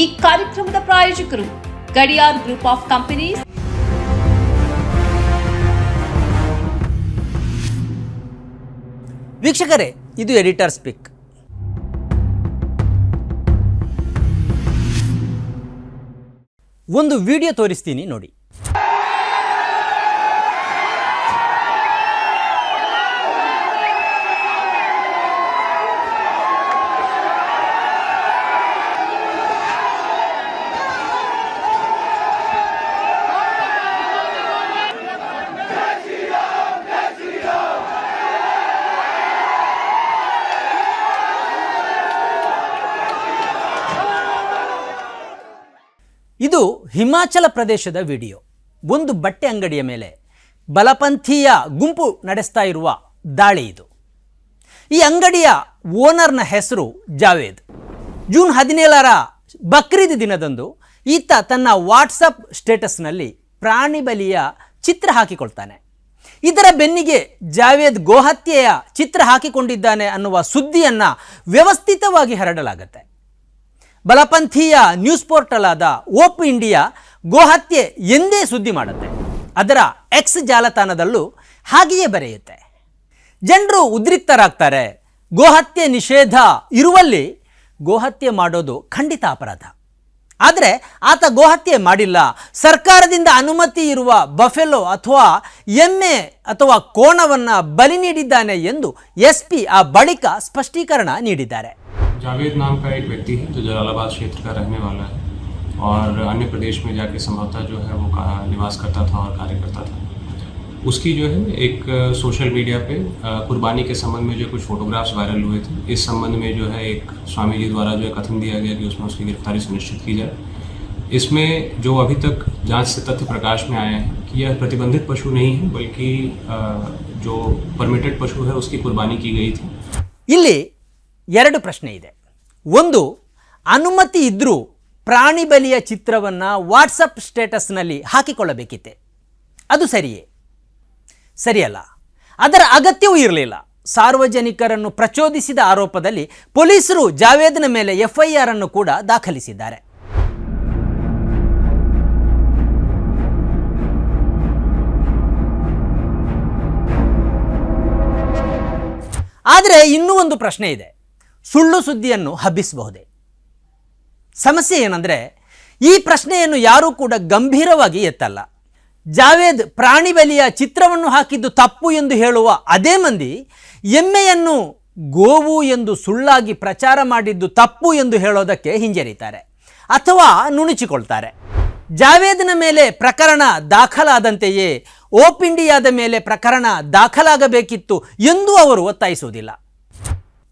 ಈ ಕಾರ್ಯಕ್ರಮದ ಪ್ರಾಯೋಜಕರು ಗಡಿಯಾರ್ ಗ್ರೂಪ್ ಆಫ್ ಕಂಪನೀಸ್. ವೀಕ್ಷಕರೇ, ಇದು ಎಡಿಟರ್ ಸ್ಪೀಕ್. ಒಂದು ವಿಡಿಯೋ ತೋರಿಸ್ತೀನಿ ನೋಡಿ. ಇದು ಹಿಮಾಚಲ ಪ್ರದೇಶದ ವಿಡಿಯೋ. ಒಂದು ಬಟ್ಟೆ ಅಂಗಡಿಯ ಮೇಲೆ ಬಲಪಂಥೀಯ ಗುಂಪು ನಡೆಸ್ತಾ ಇರುವ ದಾಳಿ ಇದು. ಈ ಅಂಗಡಿಯ ಓನರ್ನ ಹೆಸರು ಜಾವೇದ್. ಜೂನ್ ಹದಿನೇಳರ ಬಕ್ರೀದ್ ದಿನದಂದು ಈತ ತನ್ನ ವಾಟ್ಸಪ್ ಸ್ಟೇಟಸ್ನಲ್ಲಿ ಪ್ರಾಣಿ ಬಲಿಯ ಚಿತ್ರ ಹಾಕಿಕೊಳ್ತಾನೆ. ಇದರ ಬೆನ್ನಿಗೆ ಜಾವೇದ್ ಗೋಹತ್ಯೆಯ ಚಿತ್ರ ಹಾಕಿಕೊಂಡಿದ್ದಾನೆ ಅನ್ನುವ ಸುದ್ದಿಯನ್ನು ವ್ಯವಸ್ಥಿತವಾಗಿ ಹರಡಲಾಗುತ್ತೆ. ಬಲಪಂಥೀಯ ನ್ಯೂಸ್ ಪೋರ್ಟಲ್ ಆದ ಓಪ್ ಇಂಡಿಯಾ ಗೋಹತ್ಯೆ ಎಂದೇ ಸುದ್ದಿ ಮಾಡುತ್ತೆ. ಅದರ ಎಕ್ಸ್ ಜಾಲತಾಣದಲ್ಲೂ ಹಾಗೆಯೇ ಬರೆಯುತ್ತೆ. ಜನರು ಉದ್ರಿಕ್ತರಾಗ್ತಾರೆ. ಗೋಹತ್ಯೆ ನಿಷೇಧ ಇರುವಲ್ಲಿ ಗೋಹತ್ಯೆ ಮಾಡೋದು ಖಂಡಿತ ಅಪರಾಧ. ಆದರೆ ಆತ ಗೋಹತ್ಯೆ ಮಾಡಿಲ್ಲ. ಸರ್ಕಾರದಿಂದ ಅನುಮತಿ ಇರುವ ಬಫೆಲೋ ಅಥವಾ ಎಮ್ಮೆ ಅಥವಾ ಕೋಣವನ್ನು ಬಲಿ ನೀಡಿದ್ದಾನೆ ಎಂದು ಎಸ್ ಆ ಬಳಿಕ ಸ್ಪಷ್ಟೀಕರಣ ನೀಡಿದ್ದಾರೆ. जावेद नाम का एक व्यक्ति है जो जलालाबाद क्षेत्र का रहने वाला है और अन्य प्रदेश में जाके संभवतः जो है वो का- निवास करता था और कार्य करता था उसकी जो है एक अ, सोशल मीडिया पे अ, कुर्बानी के संबंध में जो कुछ फोटोग्राफ्स वायरल हुए थे इस संबंध में जो है एक स्वामी जी द्वारा जो है कथन दिया गया कि उसमें उसकी गिरफ्तारी सुनिश्चित की जाए इसमें जो अभी तक जांच से तथ्य प्रकाश में आए हैं कि यह प्रतिबंधित पशु नहीं है बल्कि अ, जो परमिटेड पशु है उसकी कुर्बानी की गई थी ಇಲ್ಲಿ ಎರಡು ಪ್ರಶ್ನೆ ಇದೆ. ಒಂದು, ಅನುಮತಿ ಇದ್ದರೂ ಪ್ರಾಣಿ ಬಲಿಯ ಚಿತ್ರವನ್ನು ವಾಟ್ಸಪ್ ಸ್ಟೇಟಸ್ನಲ್ಲಿ ಹಾಕಿಕೊಳ್ಳಬೇಕಿತ್ತೆ. ಅದು ಸರಿಯೇ? ಸರಿಯಲ್ಲ. ಅದರ ಅಗತ್ಯವೂ ಇರಲಿಲ್ಲ. ಸಾರ್ವಜನಿಕರನ್ನು ಪ್ರಚೋದಿಸಿದ ಆರೋಪದಲ್ಲಿ ಪೊಲೀಸರು ಜಾವೇದ್ನ ಮೇಲೆ ಎಫ್ಐಆರ್ ಅನ್ನು ಕೂಡ ದಾಖಲಿಸಿದ್ದಾರೆ. ಆದರೆ ಇನ್ನೂ ಒಂದು ಪ್ರಶ್ನೆ ಇದೆ. ಸುಳ್ಳು ಸುದ್ದಿಯನ್ನು ಹಬ್ಬಿಸಬಹುದೇ? ಸಮಸ್ಯೆ ಏನಂದರೆ, ಈ ಪ್ರಶ್ನೆಯನ್ನು ಯಾರೂ ಕೂಡ ಗಂಭೀರವಾಗಿ ಎತ್ತಲ್ಲ. ಜಾವೇದ್ ಪ್ರಾಣಿ ಬಲಿಯ ಚಿತ್ರವನ್ನು ಹಾಕಿದ್ದು ತಪ್ಪು ಎಂದು ಹೇಳುವ ಅದೇ ಮಂದಿ ಎಮ್ಮೆಯನ್ನು ಗೋವು ಎಂದು ಸುಳ್ಳಾಗಿ ಪ್ರಚಾರ ಮಾಡಿದ್ದು ತಪ್ಪು ಎಂದು ಹೇಳೋದಕ್ಕೆ ಹಿಂಜರಿತಾರೆ ಅಥವಾ ನುಣುಚಿಕೊಳ್ತಾರೆ. ಜಾವೇದ್ನ ಮೇಲೆ ಪ್ರಕರಣ ದಾಖಲಾದಂತೆಯೇ ಓಪ್ ಇಂಡಿಯಾದ ಮೇಲೆ ಪ್ರಕರಣ ದಾಖಲಾಗಬೇಕಿತ್ತು ಎಂದು ಅವರು ಒತ್ತಾಯಿಸುವುದಿಲ್ಲ.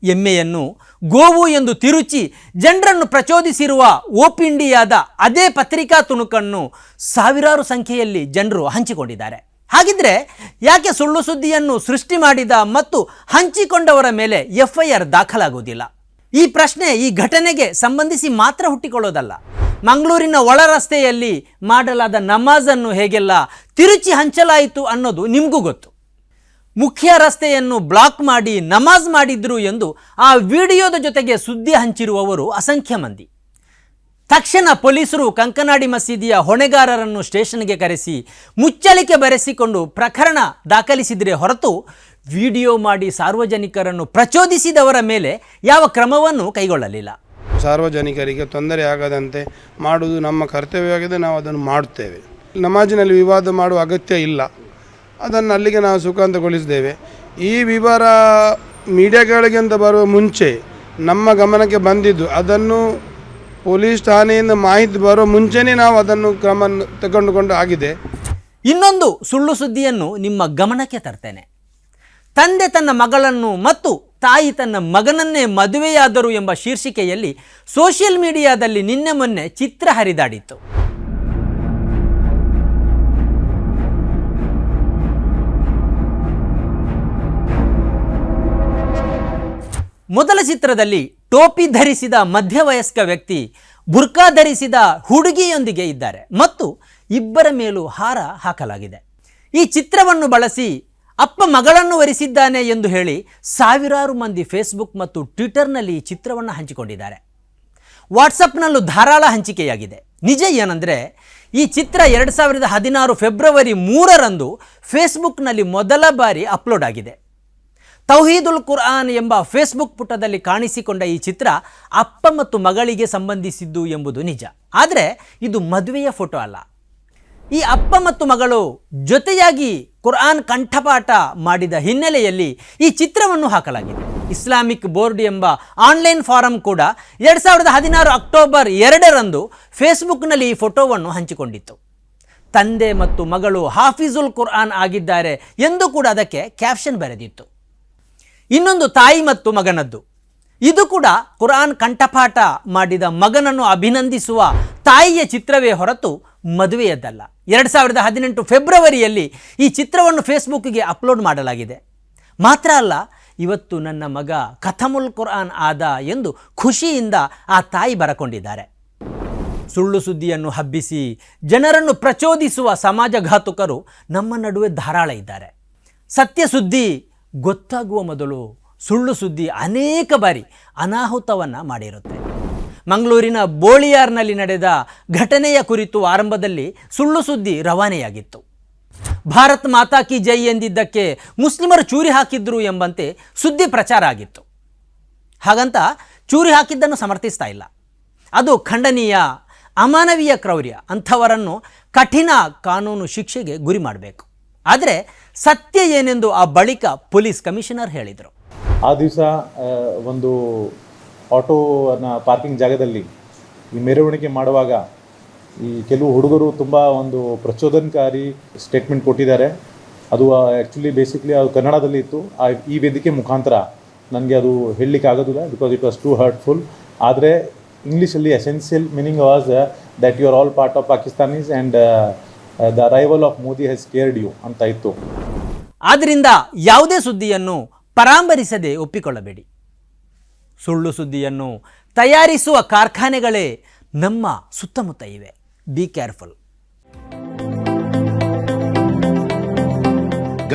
ಎಮ್ಮೆಯನ್ನು ಗೋವು ಎಂದು ತಿರುಚಿ ಜನರನ್ನು ಪ್ರಚೋದಿಸಿರುವ ಓಪ್ ಇಂಡಿಯಾದ ಅದೇ ಪತ್ರಿಕಾ ತುಣುಕನ್ನು ಸಾವಿರಾರು ಸಂಖ್ಯೆಯಲ್ಲಿ ಜನರು ಹಂಚಿಕೊಂಡಿದ್ದಾರೆ. ಹಾಗಿದ್ರೆ ಯಾಕೆ ಸುಳ್ಳು ಸುದ್ದಿಯನ್ನು ಸೃಷ್ಟಿ ಮಾಡಿದ ಮತ್ತು ಹಂಚಿಕೊಂಡವರ ಮೇಲೆ ಎಫ್ಐಆರ್ ದಾಖಲಾಗುವುದಿಲ್ಲ? ಈ ಪ್ರಶ್ನೆ ಈ ಘಟನೆಗೆ ಸಂಬಂಧಿಸಿ ಮಾತ್ರ ಹುಟ್ಟಿಕೊಳ್ಳೋದಲ್ಲ. ಮಂಗಳೂರಿನ ಒಳ ರಸ್ತೆಯಲ್ಲಿ ಮಾಡಲಾದ ನಮಾಜನ್ನು ಹೇಗೆಲ್ಲ ತಿರುಚಿ ಹಂಚಲಾಯಿತು ಅನ್ನೋದು ನಿಮಗೂ ಗೊತ್ತು. ಮುಖ್ಯ ರಸ್ತೆಯನ್ನು ಬ್ಲಾಕ್ ಮಾಡಿ ನಮಾಜ್ ಮಾಡಿದ್ರು ಎಂದು ಆ ವಿಡಿಯೋದ ಜೊತೆಗೆ ಸುದ್ದಿ ಹಂಚಿರುವವರು ಅಸಂಖ್ಯ ಮಂದಿ. ತಕ್ಷಣ ಪೊಲೀಸರು ಕಂಕನಾಡಿ ಮಸೀದಿಯ ಹೊಣೆಗಾರರನ್ನು ಸ್ಟೇಷನ್ಗೆ ಕರೆಸಿ ಮುಚ್ಚಳಿಕೆ ಬರೆಸಿಕೊಂಡು ಪ್ರಕರಣ ದಾಖಲಿಸಿದರೆ ಹೊರತು ವಿಡಿಯೋ ಮಾಡಿ ಸಾರ್ವಜನಿಕರನ್ನು ಪ್ರಚೋದಿಸಿದವರ ಮೇಲೆ ಯಾವ ಕ್ರಮವನ್ನು ಕೈಗೊಳ್ಳಲಿಲ್ಲ. ಸಾರ್ವಜನಿಕರಿಗೆ ತೊಂದರೆ ಆಗದಂತೆ ಮಾಡುವುದು ನಮ್ಮ ಕರ್ತವ್ಯವಾಗಿದೆ, ನಾವು ಅದನ್ನು ಮಾಡುತ್ತೇವೆ. ನಮಾಜಿನಲ್ಲಿ ವಿವಾದ ಮಾಡುವ ಅಗತ್ಯ ಇಲ್ಲ. ಅದನ್ನು ಅಲ್ಲಿಗೆ ನಾವು ಸುಖಾಂತಗೊಳಿಸಿದ್ದೇವೆ. ಈ ವಿವರ ಮೀಡಿಯಾಗಳಿಗೆ ಅಂತ ಬರುವ ಮುಂಚೆ ನಮ್ಮ ಗಮನಕ್ಕೆ ಬಂದಿದ್ದು, ಅದನ್ನು ಪೊಲೀಸ್ ಠಾಣೆಯಿಂದ ಮಾಹಿತಿ ಬರುವ ಮುಂಚೆನೇ ನಾವು ಅದನ್ನು ಕ್ರಮ ತಗೊಂಡುಕೊಂಡು ಆಗಿದೆ. ಇನ್ನೊಂದು ಸುಳ್ಳು ಸುದ್ದಿಯನ್ನು ನಿಮ್ಮ ಗಮನಕ್ಕೆ ತರ್ತೇನೆ. ತಂದೆ ತನ್ನ ಮಗಳನ್ನು ಮತ್ತು ತಾಯಿ ತನ್ನ ಮಗನನ್ನೇ ಮದುವೆಯಾದರು ಎಂಬ ಶೀರ್ಷಿಕೆಯಲ್ಲಿ ಸೋಷಿಯಲ್ ಮೀಡಿಯಾದಲ್ಲಿ ನಿನ್ನೆ ಮೊನ್ನೆ ಚಿತ್ರ ಹರಿದಾಡಿತ್ತು. ಮೊದಲ ಚಿತ್ರದಲ್ಲಿ ಟೋಪಿ ಧರಿಸಿದ ಮಧ್ಯವಯಸ್ಕ ವ್ಯಕ್ತಿ ಬುರ್ಕಾ ಧರಿಸಿದ ಹುಡುಗಿಯೊಂದಿಗೆ ಇದ್ದಾರೆ. ಮತ್ತು ಇಬ್ಬರ ಮೇಲೂ ಹಾರ ಹಾಕಲಾಗಿದೆ. ಈ ಚಿತ್ರವನ್ನು ಬಳಸಿ ಅಪ್ಪ ಮಗಳನ್ನು ವರಿಸಿದ್ದಾನೆ ಎಂದು ಹೇಳಿ ಸಾವಿರಾರು ಮಂದಿ ಫೇಸ್ಬುಕ್ ಮತ್ತು ಟ್ವಿಟರ್ನಲ್ಲಿ ಈ ಚಿತ್ರವನ್ನು ಹಂಚಿಕೊಂಡಿದ್ದಾರೆ. ವಾಟ್ಸಪ್ನಲ್ಲೂ ಧಾರಾಳ ಹಂಚಿಕೆಯಾಗಿದೆ. ನಿಜ ಏನಂದರೆ ಈ ಚಿತ್ರ ಎರಡು ಸಾವಿರದ ಹದಿನಾರು ಫೆಬ್ರವರಿ ಮೂರರಂದು ಫೇಸ್ಬುಕ್ನಲ್ಲಿ ಮೊದಲ ಬಾರಿ ಅಪ್ಲೋಡ್ ಆಗಿದೆ. ತೌಹೀದುಲ್ ಕುರ್ಆನ್ ಎಂಬ ಫೇಸ್ಬುಕ್ ಪುಟದಲ್ಲಿ ಕಾಣಿಸಿಕೊಂಡ ಈ ಚಿತ್ರ ಅಪ್ಪ ಮತ್ತು ಮಗಳಿಗೆ ಸಂಬಂಧಿಸಿದ್ದು ಎಂಬುದು ನಿಜ. ಆದರೆ ಇದು ಮದುವೆಯ ಫೋಟೋ ಅಲ್ಲ. ಈ ಅಪ್ಪ ಮತ್ತು ಮಗಳು ಜೊತೆಯಾಗಿ ಕುರ್ಆನ್ ಕಂಠಪಾಠ ಮಾಡಿದ ಹಿನ್ನೆಲೆಯಲ್ಲಿ ಈ ಚಿತ್ರವನ್ನು ಹಾಕಲಾಗಿದೆ. ಇಸ್ಲಾಮಿಕ್ ಬೋರ್ಡ್ ಎಂಬ ಆನ್ಲೈನ್ ಫಾರಂ ಕೂಡ ಎರಡು ಸಾವಿರದ ಹದಿನಾರು ಅಕ್ಟೋಬರ್ ಎರಡರಂದು ಫೇಸ್ಬುಕ್ನಲ್ಲಿ ಈ ಫೋಟೋವನ್ನು ಹಂಚಿಕೊಂಡಿತ್ತು. ತಂದೆ ಮತ್ತು ಮಗಳು ಹಾಫಿಜುಲ್ ಕುರ್ಆನ್ ಆಗಿದ್ದಾರೆ ಎಂದು ಕೂಡ ಅದಕ್ಕೆ ಕ್ಯಾಪ್ಷನ್ ಬರೆದಿತ್ತು. ಇನ್ನೊಂದು ತಾಯಿ ಮತ್ತು ಮಗನದ್ದು. ಇದು ಕೂಡ ಕುರಾನ್ ಕಂಠಪಾಠ ಮಾಡಿದ ಮಗನನ್ನು ಅಭಿನಂದಿಸುವ ತಾಯಿಯ ಚಿತ್ರವೇ ಹೊರತು ಮದುವೆಯದ್ದಲ್ಲ. ಎರಡು ಸಾವಿರದ ಹದಿನೆಂಟು ಫೆಬ್ರವರಿಯಲ್ಲಿ ಈ ಚಿತ್ರವನ್ನು ಫೇಸ್ಬುಕ್ಗೆ ಅಪ್ಲೋಡ್ ಮಾಡಲಾಗಿದೆ. ಮಾತ್ರ ಅಲ್ಲ, ಇವತ್ತು ನನ್ನ ಮಗ ಕಥಮುಲ್ ಕುರಾನ್ ಆದ ಎಂದು ಖುಷಿಯಿಂದ ಆ ತಾಯಿ ಬರಕೊಂಡಿದ್ದಾರೆ. ಸುಳ್ಳು ಸುದ್ದಿಯನ್ನು ಹಬ್ಬಿಸಿ ಜನರನ್ನು ಪ್ರಚೋದಿಸುವ ಸಮಾಜಘಾತುಕರು ನಮ್ಮ ನಡುವೆ ಧಾರಾಳ ಇದ್ದಾರೆ. ಸತ್ಯ ಸುದ್ದಿ ಗೊತ್ತಾಗುವ ಮೊದಲು ಸುಳ್ಳು ಸುದ್ದಿ ಅನೇಕ ಬಾರಿ ಅನಾಹುತವನ್ನು ಮಾಡಿರುತ್ತೆ. ಮಂಗಳೂರಿನ ಬೋಳಿಯಾರ್ನಲ್ಲಿ ನಡೆದ ಘಟನೆಯ ಕುರಿತು ಆರಂಭದಲ್ಲಿ ಸುಳ್ಳು ಸುದ್ದಿ ರವಾನೆಯಾಗಿತ್ತು. ಭಾರತ್ ಮಾತಾ ಕಿ ಜೈ ಎಂದಿದ್ದಕ್ಕೆ ಮುಸ್ಲಿಮರು ಚೂರಿ ಹಾಕಿದ್ರು ಎಂಬಂತೆ ಸುದ್ದಿ ಪ್ರಚಾರ ಆಗಿತ್ತು. ಹಾಗಂತ ಚೂರಿ ಹಾಕಿದ್ದನ್ನು ಸಮರ್ಥಿಸ್ತಾ ಇಲ್ಲ. ಅದು ಖಂಡನೀಯ, ಅಮಾನವೀಯ ಕ್ರೌರ್ಯ ಅಂಥವರನ್ನು ಕಠಿಣ ಕಾನೂನು ಶಿಕ್ಷೆಗೆ ಗುರಿ ಮಾಡಬೇಕು. ಆದರೆ ಸತ್ಯ ಏನೆಂದು ಆ ಬಳಿಕ ಪೊಲೀಸ್ ಕಮಿಷನರ್ ಹೇಳಿದರು. ಆ ದಿವಸ ಒಂದು ಆಟೋನ ಪಾರ್ಕಿಂಗ್ ಜಾಗದಲ್ಲಿ ಈ ಮೆರವಣಿಗೆ ಮಾಡುವಾಗ ಈ ಕೆಲವು ಹುಡುಗರು ತುಂಬ ಒಂದು ಪ್ರಚೋದನಕಾರಿ ಸ್ಟೇಟ್ಮೆಂಟ್ ಕೊಟ್ಟಿದ್ದಾರೆ. ಅದು ಆ್ಯಕ್ಚುಲಿ ಬೇಸಿಕ್ಲಿ ಅದು ಕನ್ನಡದಲ್ಲಿ ಇತ್ತು. ಆ, ಈ ವೇದಿಕೆ ಮುಖಾಂತರ ನನಗೆ ಅದು ಹೇಳಲಿಕ್ಕೆ ಆಗೋದಿಲ್ಲ because it was too hurtful ಆದರೆ ಇಂಗ್ಲೀಷಲ್ಲಿ essential meaning was that you are all part of Pakistanis and the arrival of Modi has scared you ಅಂತ ಇತ್ತು. ಆದ್ದರಿಂದ ಯಾವುದೇ ಸುದ್ದಿಯನ್ನು ಪರಾಂಬರಿಸದೆ ಒಪ್ಪಿಕೊಳ್ಳಬೇಡಿ. ಸುಳ್ಳು ಸುದ್ದಿಯನ್ನು ತಯಾರಿಸುವ ಕಾರ್ಖಾನೆಗಳೇ ನಮ್ಮ ಸುತ್ತಮುತ್ತ ಇವೆ. Be careful